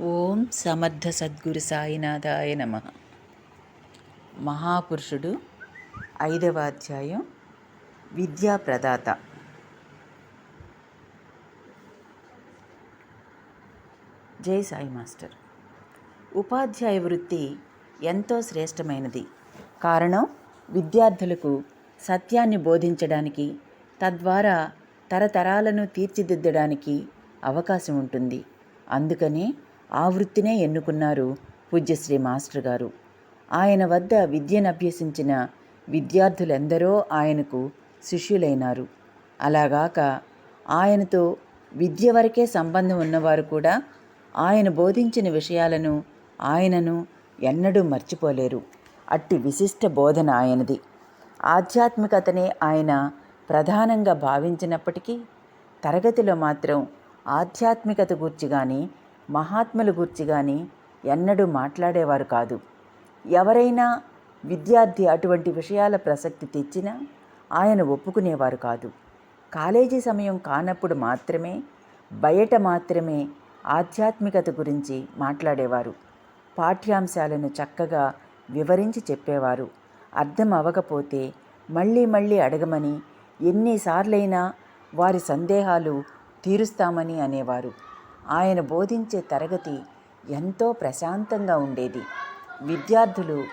ఓం సమర్థ సద్గురు సాయినాథాయ నమ. మహాపురుషుడు ఐదవ అధ్యాయం. విద్యా ప్రదాత. జై సాయి మాస్టర్. ఉపాధ్యాయ వృత్తి ఎంతో శ్రేష్టమైనది. కారణం విద్యార్థులకు సత్యాన్ని బోధించడానికి తద్వారా తరతరాలను తీర్చిదిద్దడానికి అవకాశం ఉంటుంది. అందుకనే ఆ వృత్తినే ఎన్నుకున్నారు పూజ్యశ్రీ మాస్టర్ గారు. ఆయన వద్ద విద్యను అభ్యసించిన విద్యార్థులెందరో ఆయనకు శిష్యులైనారు. అలాగాక ఆయనతో విద్య వరకే సంబంధం ఉన్నవారు కూడా ఆయన బోధించిన విషయాలను ఆయనను ఎన్నడూ మర్చిపోలేరు. అట్టి విశిష్ట బోధన ఆయనది. ఆధ్యాత్మికతనే ఆయన ప్రధానంగా భావించినప్పటికీ తరగతిలో మాత్రం ఆధ్యాత్మికత గూర్చి కానీ మహాత్ముల గూర్చి కానీ ఎన్నడూ మాట్లాడేవారు కాదు. ఎవరైనా విద్యార్థి అటువంటి విషయాల ప్రసక్తి తెచ్చినా ఆయన ఒప్పుకునేవారు కాదు. కాలేజీ సమయం కానప్పుడు మాత్రమే బయట మాత్రమే ఆధ్యాత్మికత గురించి మాట్లాడేవారు. పాఠ్యాంశాలను చక్కగా వివరించి చెప్పేవారు. అర్థం అవ్వకపోతే మళ్ళీ మళ్ళీ అడగమని ఎన్నిసార్లైనా వారి సందేహాలు తీరుస్తామని అనేవారు. ఆయన బోధించే తరగతి ఎంతో ప్రశాంతంగా ఉండేది. విద్యార్థులు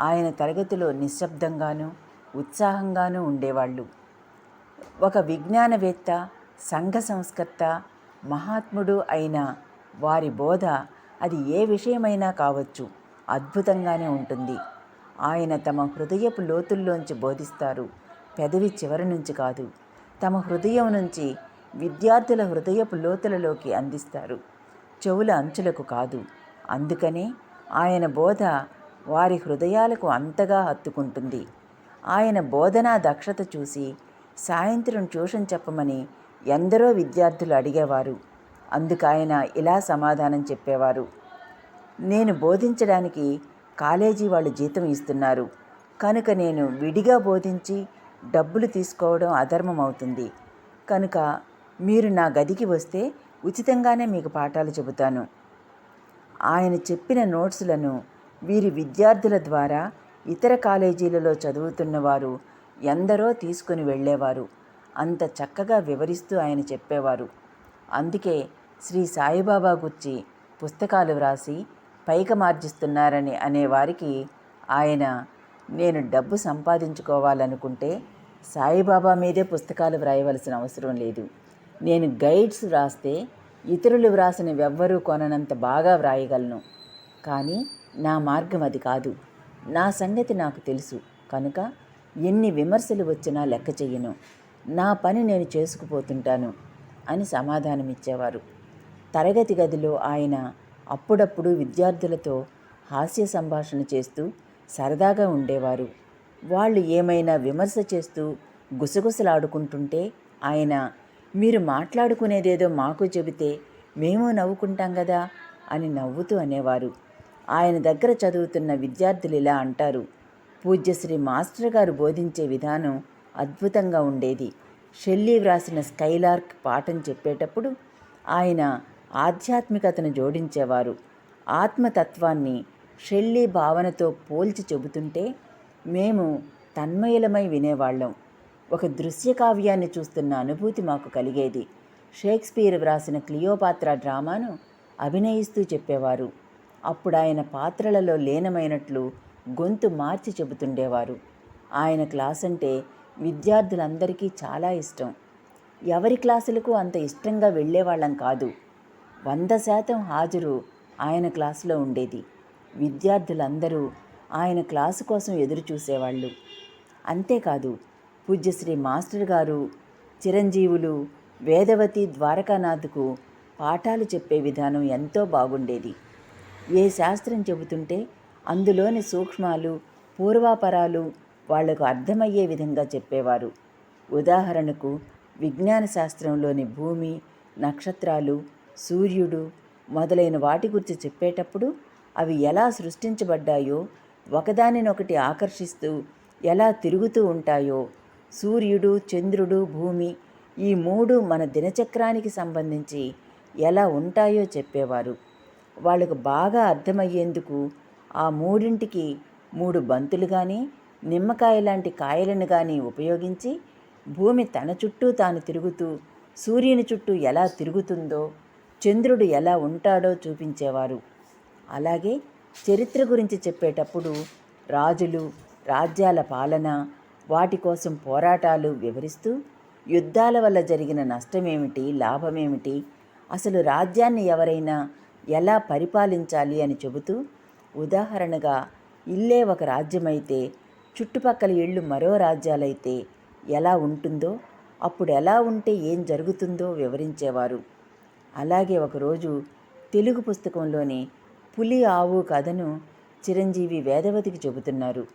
ఆయన తరగతిలో నిశ్శబ్దంగాను ఉత్సాహంగానూ ఉండేవాళ్ళు. ఒక విజ్ఞానవేత్త సంఘ సంస్కర్త మహాత్ముడు అయిన వారి బోధ అది ఏ విషయమైనా కావచ్చు అద్భుతంగానే ఉంటుంది. ఆయన తమ హృదయపు లోతుల్లోంచి బోధిస్తారు. పెదవి చివరి నుంచి కాదు తమ హృదయం నుంచి విద్యార్థుల హృదయపు లోతులలోకి అందిస్తారు. చెవుల అంచులకు కాదు. అందుకనే ఆయన బోధ వారి హృదయాలకు అంతగా హత్తుకుంటుంది. ఆయన బోధనా దక్షత చూసి సాయంత్రం ట్యూషన్ చెప్పమని ఎందరో విద్యార్థులు అడిగేవారు. అందుకు ఆయన ఇలా సమాధానం చెప్పేవారు. నేను బోధించడానికి కాలేజీ వాళ్ళు జీతం ఇస్తున్నారు. కనుక నేను విడిగా బోధించి డబ్బులు తీసుకోవడం అధర్మం అవుతుంది కనుక మీరు నా గదికి వస్తే ఉచితంగానే మీకు పాఠాలు చెబుతాను. ఆయన చెప్పిన నోట్స్లను వీరి విద్యార్థుల ద్వారా ఇతర కాలేజీలలో చదువుతున్న వారు ఎందరో తీసుకుని వెళ్ళేవారు. అంత చక్కగా వివరిస్తూ ఆయన చెప్పేవారు. అందుకే శ్రీ సాయిబాబా గుర్చి పుస్తకాలు వ్రాసి పైక మార్జిస్తున్నారని అనేవారికి ఆయన నేను డబ్బు సంపాదించుకోవాలనుకుంటే సాయిబాబా మీదే పుస్తకాలు వ్రాయవలసిన అవసరం లేదు. నేను గైడ్స్ వ్రాస్తే ఇతరులు వ్రాసిన ఎవ్వరూ కొననంత బాగా వ్రాయగలను. కానీ నా మార్గం అది కాదు. నా సంగతి నాకు తెలుసు. కనుక ఎన్ని విమర్శలు వచ్చినా లెక్క చెయ్యను. నా పని నేను చేసుకుపోతుంటాను అని సమాధానమిచ్చేవారు. తరగతి గదిలో ఆయన అప్పుడప్పుడు విద్యార్థులతో హాస్య సంభాషణ చేస్తూ సరదాగా ఉండేవారు. వాళ్ళు ఏమైనా విమర్శ చేస్తూ గుసగుసలాడుకుంటుంటే ఆయన మీరు మాట్లాడుకునేదేదో మాకు చెబితే మేము నవ్వుకుంటాం కదా అని నవ్వుతూ అనేవారు. ఆయన దగ్గర చదువుతున్న విద్యార్థులు ఇలా అంటారు. పూజ్యశ్రీ మాస్టర్ గారు బోధించే విధానం అద్భుతంగా ఉండేది. షెల్లీ వ్రాసిన స్కైలార్క్ పాఠం చెప్పేటప్పుడు ఆయన ఆధ్యాత్మికతను జోడించేవారు. ఆత్మతత్వాన్ని షెల్లీ భావనతో పోల్చి చెబుతుంటే మేము తన్మయలమై వినేవాళ్ళం. ఒక దృశ్య కావ్యాన్ని చూస్తున్న అనుభూతి మాకు కలిగేది. షేక్స్పియర్ వ్రాసిన క్లియోపాత్ర డ్రామాను అభినయిస్తూ చెప్పేవారు. అప్పుడు ఆయన పాత్రలలో లీనమైనట్లు గొంతు మార్చి చెబుతుండేవారు. ఆయన క్లాస్ అంటే విద్యార్థులందరికీ చాలా ఇష్టం. ఎవరి క్లాసులకు అంత ఇష్టంగా వెళ్ళేవాళ్ళం కాదు. వంద శాతం హాజరు ఆయన క్లాసులో ఉండేది. విద్యార్థులందరూ ఆయన క్లాసు కోసం ఎదురు చూసేవాళ్ళు అంతేకాదు పూజ్యశ్రీ మాస్టర్ గారు చిరంజీవులు వేదవతి ద్వారకానాథ్కు పాఠాలు చెప్పే విధానం ఎంతో బాగుండేది. ఏ శాస్త్రం చెబుతుంటే అందులోని సూక్ష్మాలు పూర్వాపరాలు వాళ్ళకు అర్థమయ్యే విధంగా చెప్పేవారు. ఉదాహరణకు విజ్ఞాన శాస్త్రంలోని భూమి నక్షత్రాలు సూర్యుడు మొదలైన వాటి గురించి చెప్పేటప్పుడు అవి ఎలా సృష్టించబడ్డాయో ఒకదానినొకటి ఆకర్షిస్తూ ఎలా తిరుగుతూ ఉంటాయో సూర్యుడు చంద్రుడు భూమి ఈ మూడు మన దినచక్రానికి సంబంధించి ఎలా ఉంటాయో చెప్పేవారు. వాళ్ళకు బాగా అర్థమయ్యేందుకు ఆ మూడింటికి మూడు బంతులు కానీ నిమ్మకాయ లాంటి కాయలను కానీ ఉపయోగించి భూమి తన చుట్టూ తాను తిరుగుతూ సూర్యుని చుట్టూ ఎలా తిరుగుతుందో చంద్రుడు ఎలా ఉంటాడో చూపించేవారు. అలాగే చరిత్ర గురించి చెప్పేటప్పుడు రాజులు రాజ్యాల పాలన వాటి కోసం పోరాటాలు వివరిస్తూ యుద్ధాల వల్ల జరిగిన నష్టమేమిటి లాభమేమిటి అసలు రాజ్యాన్ని ఎవరైనా ఎలా పరిపాలించాలి అని చెబుతూ ఉదాహరణగా ఇల్లే ఒక రాజ్యమైతే చుట్టుపక్కల ఇళ్ళు మరో రాజ్యాలైతే ఎలా ఉంటుందో అప్పుడు ఎలా ఉంటే ఏం జరుగుతుందో వివరించేవారు. అలాగే ఒకరోజు తెలుగు పుస్తకంలోని పులి ఆవు కథను చిరంజీవి వేదవతికి చెబుతున్నారు.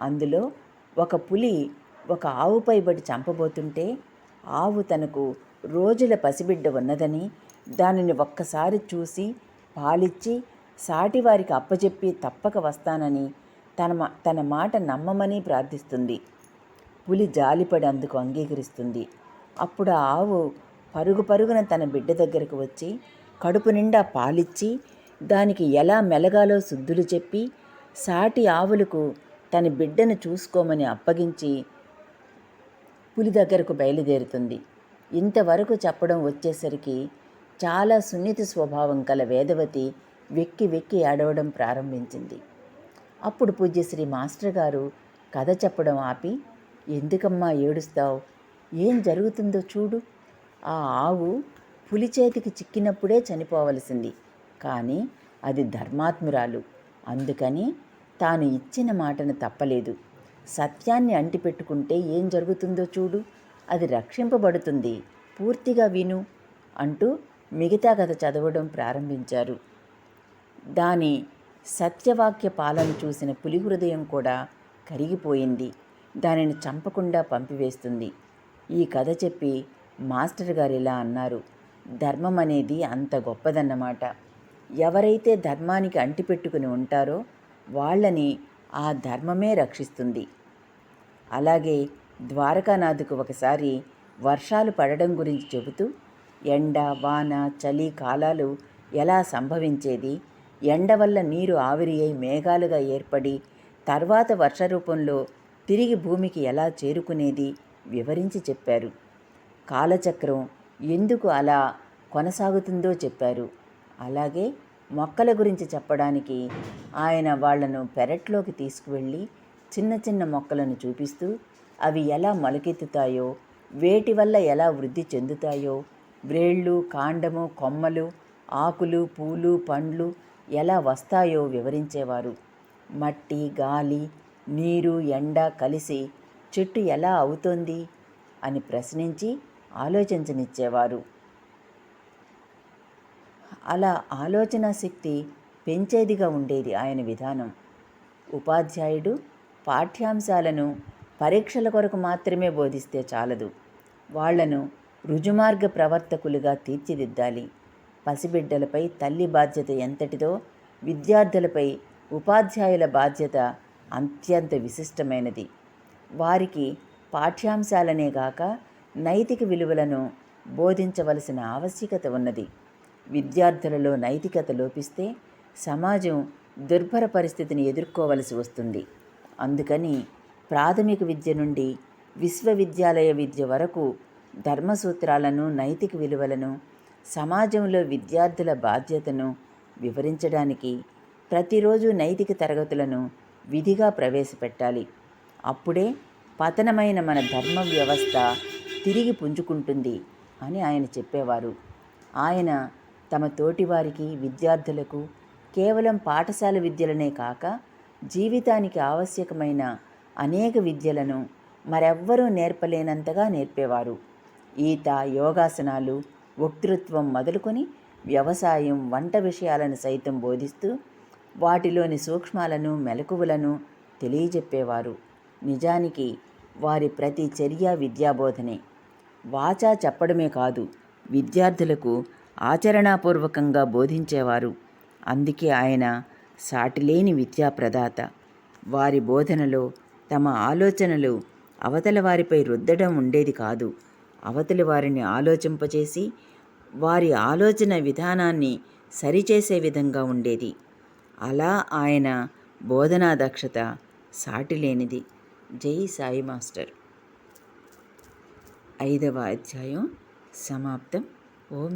అందులో ఒక పులి ఒక ఆవుపై బడి చంపబోతుంటే ఆవు తనకు రోజుల పసిబిడ్డ ఉన్నదని దానిని ఒక్కసారి చూసి పాలిచ్చి సాటివారికి అప్పచెప్పి తప్పక వస్తానని తన మా తన మాట నమ్మమని ప్రార్థిస్తుంది. పులి జాలిపడి అందుకు అంగీకరిస్తుంది. అప్పుడు ఆ ఆవు పరుగు పరుగున తన బిడ్డ దగ్గరకు వచ్చి కడుపు నిండా పాలిచ్చి దానికి ఎలా మెలగాలో శుద్ధులు చెప్పి సాటి ఆవులకు తన బిడ్డను చూసుకోమని అప్పగించి పులి దగ్గరకు బయలుదేరుతుంది. ఇంతవరకు చెప్పడం వచ్చేసరికి చాలా సున్నిత స్వభావం కల వేదవతి వెక్కి వెక్కి ఏడవడం ప్రారంభించింది. అప్పుడు పూజ్యశ్రీ మాస్టర్ గారు కథ చెప్పడం ఆపి ఎందుకమ్మా ఏడుస్తావు? ఏం జరుగుతుందో చూడు. ఆ ఆవు పులి చేతికి చిక్కినప్పుడే చనిపోవలసింది. కానీ అది ధర్మాత్మురాలు. అందుకని తాను ఇచ్చిన మాటను తప్పలేదు. సత్యాన్ని అంటిపెట్టుకుంటే ఏం జరుగుతుందో చూడు. అది రక్షింపబడుతుంది. పూర్తిగా విను అంటూ మిగతా కథ చదవడం ప్రారంభించారు. దాని సత్యవాక్య పాలన చూసిన పులి హృదయం కూడా కరిగిపోయింది. దానిని చంపకుండా పంపివేస్తుంది. ఈ కథ చెప్పి మాస్టర్ గారు ఇలా అన్నారు. ధర్మం అనేది అంత గొప్పదన్నమాట. ఎవరైతే ధర్మానికి అంటిపెట్టుకుని ఉంటారో వాళ్ళని ఆ ధర్మమే రక్షిస్తుంది. అలాగే ద్వారకానాథ్కు ఒకసారి వర్షాలు పడడం గురించి చెబుతూ ఎండ వాన చలి కాలాలు ఎలా సంభవించేది? ఎండ వల్ల నీరు ఆవిరి అయి మేఘాలుగా ఏర్పడి తర్వాత వర్ష రూపంలో తిరిగి భూమికి ఎలా చేరుకునేది వివరించి చెప్పారు. కాలచక్రం ఎందుకు అలా కొనసాగుతుందో చెప్పారు. అలాగే మొక్కల గురించి చెప్పడానికి ఆయన వాళ్ళను పెరట్లోకి తీసుకువెళ్ళి చిన్న చిన్న మొక్కలను చూపిస్తూ అవి ఎలా మొలకెత్తుతాయో వేటి వల్ల ఎలా వృద్ధి చెందుతాయో వ్రేళ్ళు కాండము కొమ్మలు ఆకులు పూలు పండ్లు ఎలా వస్తాయో వివరించేవారు. మట్టి గాలి నీరు ఎండ కలిసి చెట్టు ఎలా అవుతోంది అని ప్రశ్నించి ఆలోచించనిచ్చేవారు. అలా ఆలోచన శక్తి పెంచేదిగా ఉండేది ఆయన విధానం. ఉపాధ్యాయుడు పాఠ్యాంశాలను పరీక్షల కొరకు మాత్రమే బోధిస్తే చాలదు. వాళ్ళను రుజుమార్గ ప్రవర్తకులుగా తీర్చిదిద్దాలి. పసిబిడ్డలపై తల్లి బాధ్యత ఎంతటిదో విద్యార్థులపై ఉపాధ్యాయుల బాధ్యత అత్యంత విశిష్టమైనది. వారికి పాఠ్యాంశాలనే గాక నైతిక విలువలను బోధించవలసిన ఆవశ్యకత ఉన్నది. విద్యార్థులలో నైతికత లోపిస్తే సమాజం దుర్భర పరిస్థితిని ఎదుర్కోవలసి వస్తుంది. అందుకని ప్రాథమిక విద్య నుండి విశ్వవిద్యాలయ విద్య వరకు ధర్మసూత్రాలను నైతిక విలువలను సమాజంలో విద్యార్థుల బాధ్యతను వివరించడానికి ప్రతిరోజు నైతిక తరగతులను విధిగా ప్రవేశపెట్టాలి. అప్పుడే పతనమైన మన ధర్మ వ్యవస్థ తిరిగి పుంజుకుంటుంది అని ఆయన చెప్పేవారు. ఆయన తమ తోటివారికి విద్యార్థులకు కేవలం పాఠశాల విద్యలనే కాక జీవితానికి ఆవశ్యకమైన అనేక విద్యలను మరెవ్వరూ నేర్పలేనంతగా నేర్పేవారు. ఈత యోగాసనాలు వక్తృత్వం మొదలుకొని వ్యవసాయం వంట విషయాలను సైతం బోధిస్తూ వాటిలోని సూక్ష్మాలను మెలకువలను తెలియజెప్పేవారు. నిజానికి వారి ప్రతి చర్య విద్యాబోధనే. వాచా చెప్పడమే కాదు విద్యార్థులకు ఆచరణాపూర్వకంగా బోధించేవారు. అందుకే ఆయన సాటిలేని విద్యాప్రదాత. వారి బోధనలో తమ ఆలోచనలు అవతల వారిపై రుద్దడం ఉండేది కాదు. అవతలి వారిని ఆలోచింపచేసి వారి ఆలోచన విధానాన్ని సరిచేసే విధంగా ఉండేది. అలా ఆయన బోధనా దక్షత సాటిలేనిది. జై సాయి మాస్టర్. ఐదవ అధ్యాయం సమాప్తం. ఓం